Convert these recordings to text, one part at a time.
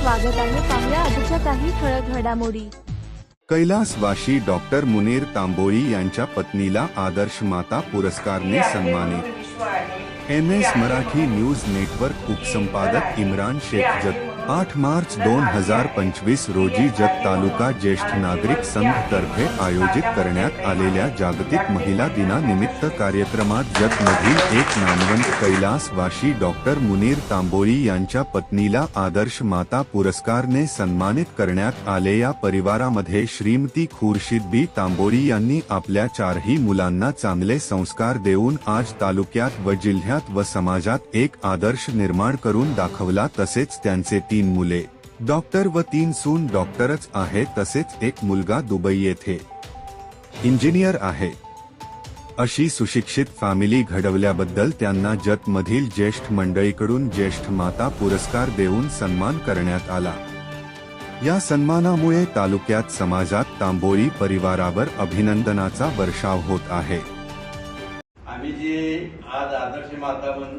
स्वागत आहे पाहुया आजच्या काही ठळक घडामोडी. कैलासवाशी डॉक्टर मुनीर तांबोळी यांच्या पत्नीला आदर्श माता पुरस्कारने सन्मानित. M S Marathi news network उपसंपादक Imran Shaikh Jat आठ मार्च दोन हजार पंचवीस रोजी जत तालुका ज्येष्ठ नागरिक संघ तर्फे आयोजित करण्यात आलेल्या जागतिक महिला दिनानिमित्त कार्यक्रमात जत मधील एक नामवंत कैलासवाशी डॉक्टर मुनीर तांबोळी यांच्या पत्नीला आदर्श माता पुरस्कारने सन्मानित करण्यात आले. या परिवारामध्ये श्रीमती खुर्शीद बी तांबोळी यांनी आपल्या चारही मुलांना चांगले संस्कार देऊन आज तालुक्यात व जिल्ह्यात व समाजात एक आदर्श निर्माण करून दाखवला. तसेच त्यांचे तीन मुले डॉक्टर व तीन सून डॉक्टरच आहे तसेच एक मुलगा दुबई येथे. इंजिनियर आहे. अशी सुशिक्षित फॅमिली घडवल्याबद्दल त्यांना जतमधील ज्येष्ठ मंडळीकडून ज्येष्ठ माता पुरस्कार देऊन सन्मान करण्यात आला. या सन्मानामुळे तालुक्यात समाजात तांबोळी परिवारावर अभिनंदनाचा वर्षाव होत आहे. आम्ही जे आज आदर्श माता म्हणून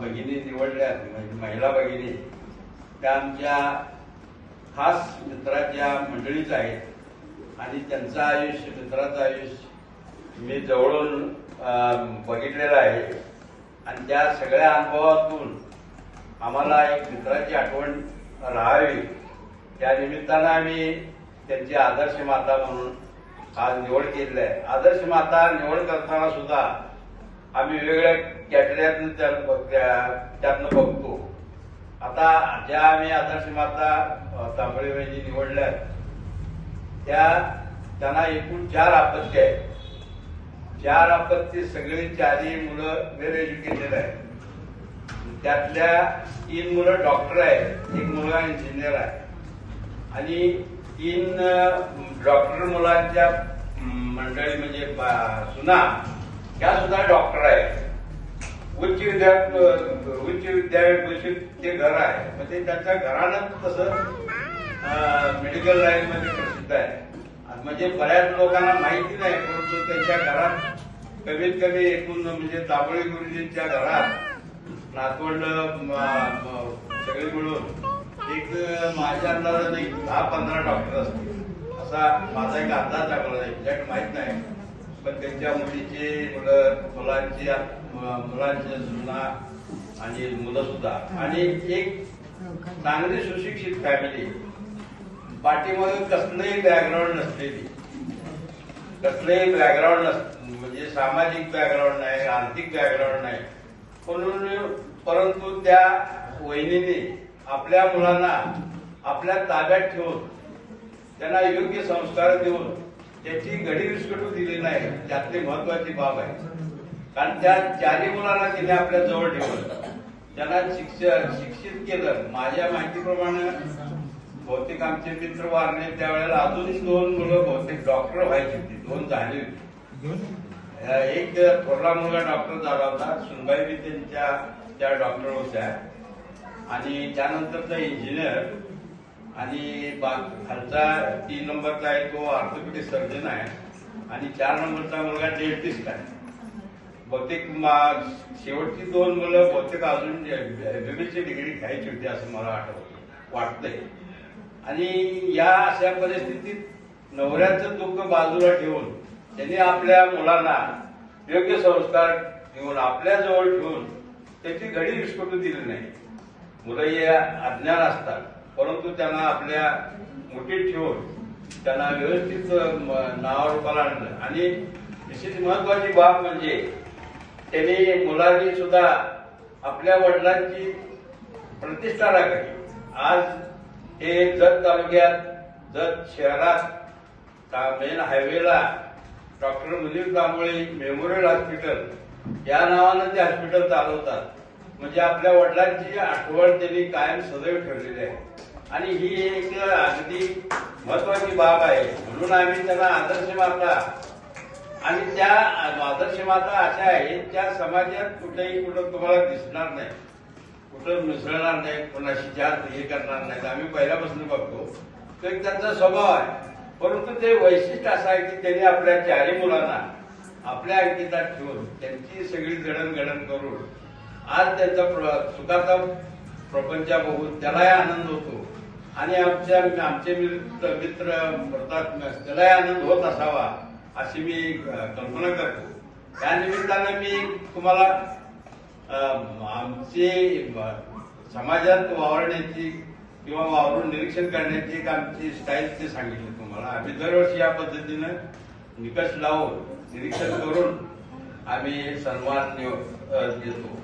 भगिनी निवडल्या म्हणजे महिला भगिनी त्या आमच्या खास मित्राच्या मंडळीच आहेत. आणि त्यांचं आयुष्य मित्राचं आयुष्य मी जवळून बघितलेलं आहे. आणि त्या सगळ्या अनुभवातून आम्हाला एक मित्राची आठवण राहावी. त्या निमित्तानं आम्ही त्यांची आदर्श माता म्हणून आज निवड केलेली आहे. आदर्श माता निवड करताना सुद्धा आम्ही वेगवेगळ्या कॅटेगरीतून त्यातनं बघतो. आता ज्या आम्ही आदर्श माता तांबळेबाईंनी निवडल्या त्या त्यांना एकूण चार आपत्ती आहेत. चार आपत्ती सगळी चारही मुलं वेल एज्युकेटेड आहेत. त्यातल्या तीन मुलं डॉक्टर आहेत एक मुलगा इंजिनियर आहे. आणि तीन डॉक्टर मुलांच्या मंडळी म्हणजे सुना त्या सुद्धा डॉक्टर आहेत. उच्च विद्या उच्च विद्यापीठ ते घर आहे. म्हणजे त्यांच्या घरानं तसं मेडिकल लाईन मध्ये प्रसिद्ध आहे. म्हणजे बऱ्याच लोकांना माहिती नाही परंतु त्यांच्या घरात कमीत कमी एकूण म्हणजे तांबळी गुरुजींच्या घरात नातवंड सगळे मिळून एक माझ्या अंदाजाने दहा पंधरा डॉक्टर असतील. असा माझा एक अंदाज आहे एक्झॅक्ट माहीत नाही. पण त्यांच्या मुलीचे मुलं मुलांची म- मुलांच्या आणि मुलं सुद्धा आणि एक चांगली सुशिक्षित फॅमिली पाठीमागे कसलंही बॅकग्राऊंड नसलेली. कसलंही बॅकग्राऊंड नस म्हणजे सामाजिक बॅकग्राऊंड नाही आर्थिक बॅकग्राऊंड नाही. म्हणून परंतु त्या वहिनीने आपल्या मुलांना आपल्या ताब्यात ठेवून त्यांना योग्य संस्कार देऊन त्याची घडी विस्कटू दिली नाही. त्यातली महत्वाची बाब आहे. कारण त्या चारही मुलांना तिने आपल्या जवळ ठेवलं. त्यांना शिक्षण शिक्षित केलं. माझ्या माहितीप्रमाणे बहुतेक आमचे मित्र वारले. त्यावेळेला अजून दोन मुलं बहुतेक डॉक्टर व्हायची होती. दोन झाली होती. एक थोरला मुलगा डॉक्टर झाला होता. सुनबाई बी त्यांच्या त्या डॉक्टर होत्या. आणि त्यानंतरचा इंजिनियर आणि बा- खालचा तीन नंबरचा आहे तो ऑर्थोपेडिक सर्जन आहे. आणि चार नंबरचा मुलगा डेंटिस्ट आहे. बहुतेक मा- शेवटची दोन मुलं बहुतेक अजून एमबीबीची डिग्री घ्यायची होती असं मला आठवत वाटतंय. आणि या अशा परिस्थितीत नवऱ्याचं दुःख बाजूला ठेवून त्यांनी आपल्या मुलांना योग्य संस्कार घेऊन आपल्याजवळ ठेवून त्याची घडी विस्कटू दिली नाही. मुलं हे अज्ञान असतात. परंतु त्यांना आपल्या मुठीत ठेवून त्यांना व्यवस्थित नावारूपाला आणलं आणि विशेष महत्वाची बाब म्हणजे त्यांनी मुलांनी सुद्धा आपल्या वडिलांची प्रतिष्ठा राखली. आज हे जत तालुक्यात जत शहरात main हायवेला doctor Munir Tambole memorial hospital या नावानं ते हॉस्पिटल चालवतात. म्हणजे आपल्या वडिलांची आठवण त्यांनी कायम सदैव ठेवलेली आहे. आणि ही एक अगदी महत्वाची बाब आहे. म्हणून आम्ही त्यांना आदर्श माता आणि त्या आदर्श माता अशा आहेत त्या समाजात कुठेही कुठं तुम्हाला दिसणार नाही. कुठं मिसळणार नाही कोणाशी जास्त हे करणार नाहीत आम्ही पहिल्यापासून बघतो. तो एक त्यांचा स्वभाव आहे. परंतु ते वैशिष्ट्य असं आहे की त्यांनी आपल्या चारही मुलांना आपल्या अंकितात ठेवून त्यांची सगळी जडणघडण करून आज त्यांचा प्र- सुखाचा प्रपंच बघून त्यालाही आनंद होतो. आणि आमच्या आमचे मित्र मित्र प्रताप त्यालाही आनंद होत असावा अशी मी कल्पना करतो. त्या निमित्तानं मी तुम्हाला आमचे आमची समाजात वावरण्याची किंवा वावरून निरीक्षण करण्याची एक आमची स्टाईल ते सांगितले तुम्हाला. आम्ही दरवर्षी या पद्धतीनं निकष लावून निरीक्षण करून आम्ही सन्मान निव- देतो.